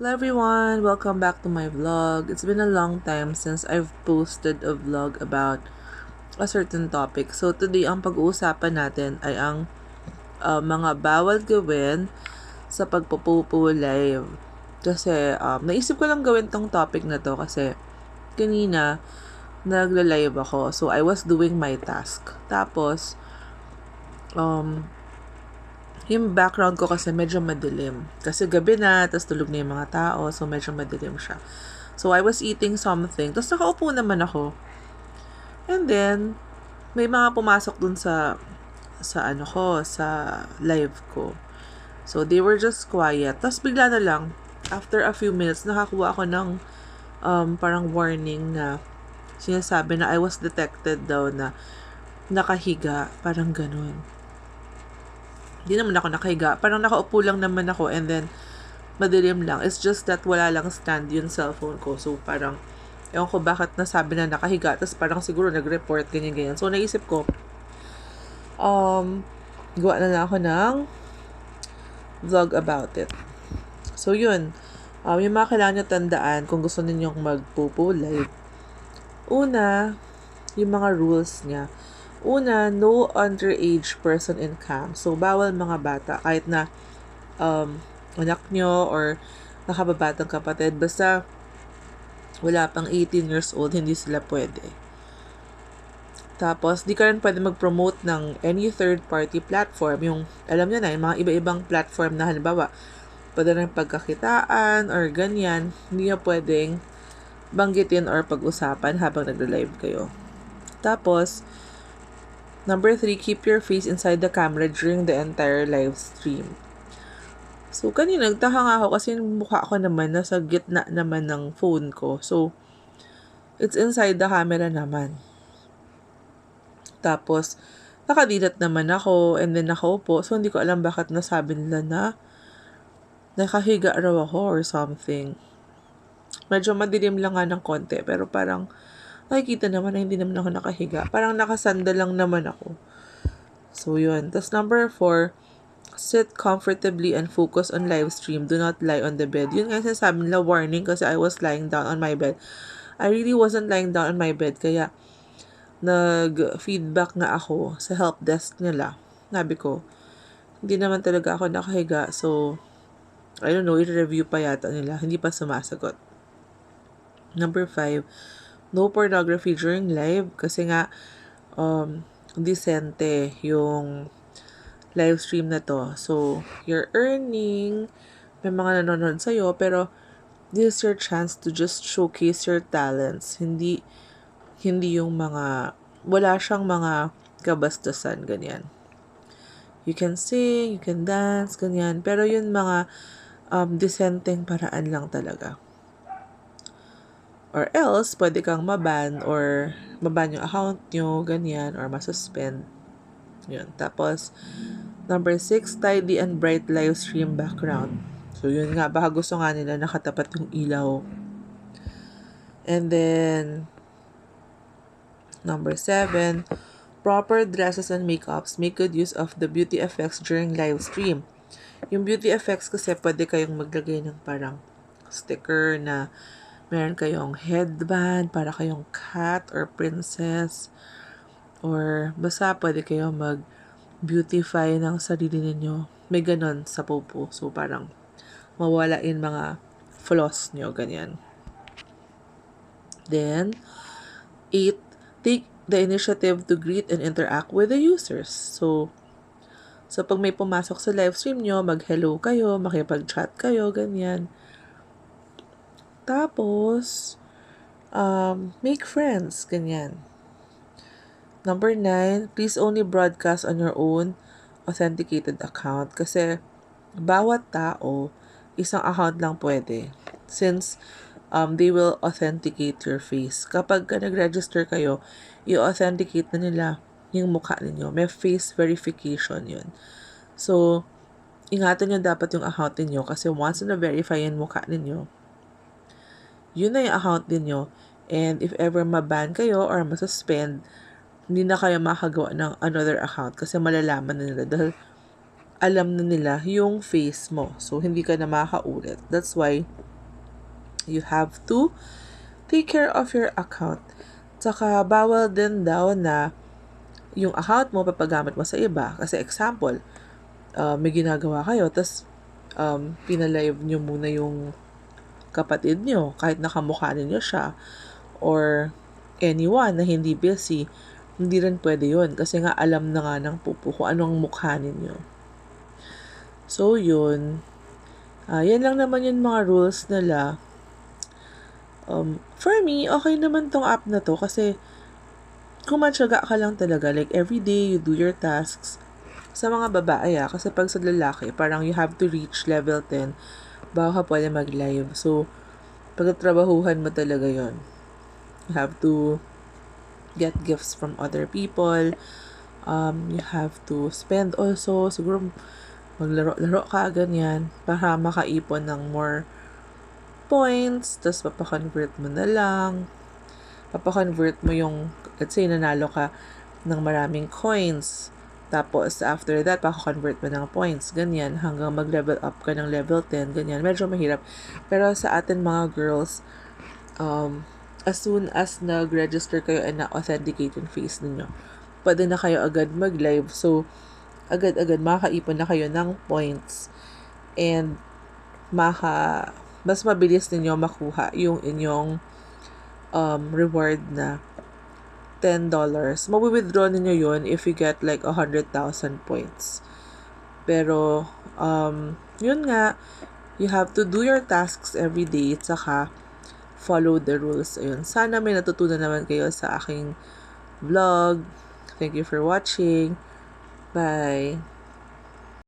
Hello everyone! Welcome back to my vlog. It's been a long time since I've posted a vlog about a certain topic. So today, ang pag-uusapan natin ay ang uh, mga bawal gawin sa pagpupupo live. Kasi um, naisip ko lang gawin tong topic na to kasi kanina nagla-live ako. So I was doing my task. Tapos, um, yung background ko kasi medyo madilim. Kasi gabi na, tapos tulog na yung mga tao, so medyo madilim siya. So, I was eating something, tapos nakaupo naman ako. And then, may mga pumasok dun sa, sa ano ko, sa live ko. So, they were just quiet. Tapos bigla na lang, after a few minutes, nakakuha ako ng um, parang warning na sinasabi na I was detected daw na nakahiga, parang ganun. Hindi naman ako nakahiga. Parang nakaupo lang naman ako and then madilim lang. It's just that wala lang stand yung cellphone ko. So parang, ewan ko bakit nasabi na nakahiga. Tapos parang siguro nag-report, ganyan-ganyan. So naisip ko, um, gawa na lang ako ng vlog about it. So yun, um, yung mga kailangan nyo tandaan kung gusto ninyong magpupo live. Una, yung mga rules niya Una, no underage person in camp. So, bawal mga bata kahit na um, anak nyo or nakababatang kapatid. Basta wala pang 18 years old, hindi sila pwede. Tapos, di ka rin pwede mag-promote ng any third-party platform. Yung, alam nyo na, yung mga iba-ibang platform na halimbawa, pwede rin pagkakitaan or ganyan, hindi nyo pwedeng banggitin or pag-usapan habang nagla-live kayo. Tapos, Number three, keep your face inside the camera during the entire live stream. So, kanina, nagtaka nga ako kasi mukha ko naman nasa gitna naman ng phone ko. So, it's inside the camera naman. Tapos, nakadilat naman ako and then nakaupo. So, hindi ko alam bakit nasabi nila na nakahiga raw ako or something. Medyo madilim lang nga ng konti pero parang nakikita naman na hindi naman ako nakahiga. Parang nakasanda lang naman ako. So, yun. Tapos, number four, sit comfortably and focus on live stream. Do not lie on the bed. Yun nga sinasabi nila, warning, kasi I was lying down on my bed. I really wasn't lying down on my bed, kaya nag-feedback nga ako sa help desk nila. Nabi ko, hindi naman talaga ako nakahiga, so, I don't know, i-review pa yata nila. Hindi pa sumasagot. Number five, no pornography during live kasi nga um, disente yung live stream na to. So, you're earning, may mga nanonood sa'yo, pero this is your chance to just showcase your talents. Hindi, hindi yung mga, wala siyang mga kabastusan, ganyan. You can sing, you can dance, ganyan. Pero yun mga um, disenteng paraan lang talaga. Or else, pwede kang maban or maban yung account nyo, ganyan, or masuspend. Yun. Tapos, number six, tidy and bright live stream background. So, yun nga, baka gusto nga nila nakatapat yung ilaw. And then, number seven, proper dresses and makeups. Make good use of the beauty effects during live stream. Yung beauty effects kasi pwede kayong maglagay ng parang sticker na meron kayong headband para kayong cat or princess or basta pwede kayo mag beautify ng sarili ninyo. May ganon sa popo. So, parang mawala in mga flaws nyo, ganyan. Then, 8. Take the initiative to greet and interact with the users. So, so pag may pumasok sa live stream nyo, mag-hello kayo, makipag-chat kayo, ganyan. Tapos, um, make friends, ganyan. Number nine, please only broadcast on your own authenticated account kasi bawat tao, isang account lang pwede. Since um, they will authenticate your face. Kapag ka nag-register kayo, i-authenticate na nila yung mukha ninyo. May face verification yun. So, ingatan nyo dapat yung account ninyo kasi once na verify yung mukha ninyo, yun na yung account ninyo. And if ever maban kayo or masuspend, hindi na kayo makagawa ng another account kasi malalaman na nila dahil alam na nila yung face mo. So, hindi ka na makaulit. That's why You have to take care of your account. Tsaka, bawal din daw na yung account mo papagamit mo sa iba. Kasi example, uh, may ginagawa kayo, tapos um, pinalive nyo muna yung kapatid nyo, kahit nakamukha ninyo siya, or anyone na hindi busy, hindi rin pwede yun. Kasi nga alam na nga ng pupo kung anong mukha ninyo. So, yun. Uh, yan lang naman yung mga rules nila. Um, for me, okay naman tong app na to kasi kung matyaga ka lang talaga, like every day you do your tasks, sa mga babae ah, kasi pag sa lalaki, parang you have to reach level 10 bago ka pwede mag-live. So, pagtatrabahuhan mo talaga yon You have to get gifts from other people. Um, you have to spend also, siguro maglaro-laro ka, ganyan, para makaipon ng more points, tapos papakonvert mo na lang. Papakonvert mo yung, let's say, nanalo ka ng maraming coins. Tapos, after that, paka-convert mo ng points. Ganyan, hanggang mag-level up ka ng level 10. Ganyan, medyo mahirap. Pero sa atin mga girls, um, as soon as nag-register kayo and na-authenticate yung face ninyo, pwede na kayo agad mag-live. So, agad-agad makakaipon na kayo ng points. And, maka mas mabilis ninyo makuha yung inyong um, reward na $10. Mawi-withdraw ninyo yun if you get like 100,000 points. Pero, um, yun nga, you have to do your tasks every day at saka follow the rules. Ayun. Sana may natutunan naman kayo sa aking vlog. Thank you for watching. Bye.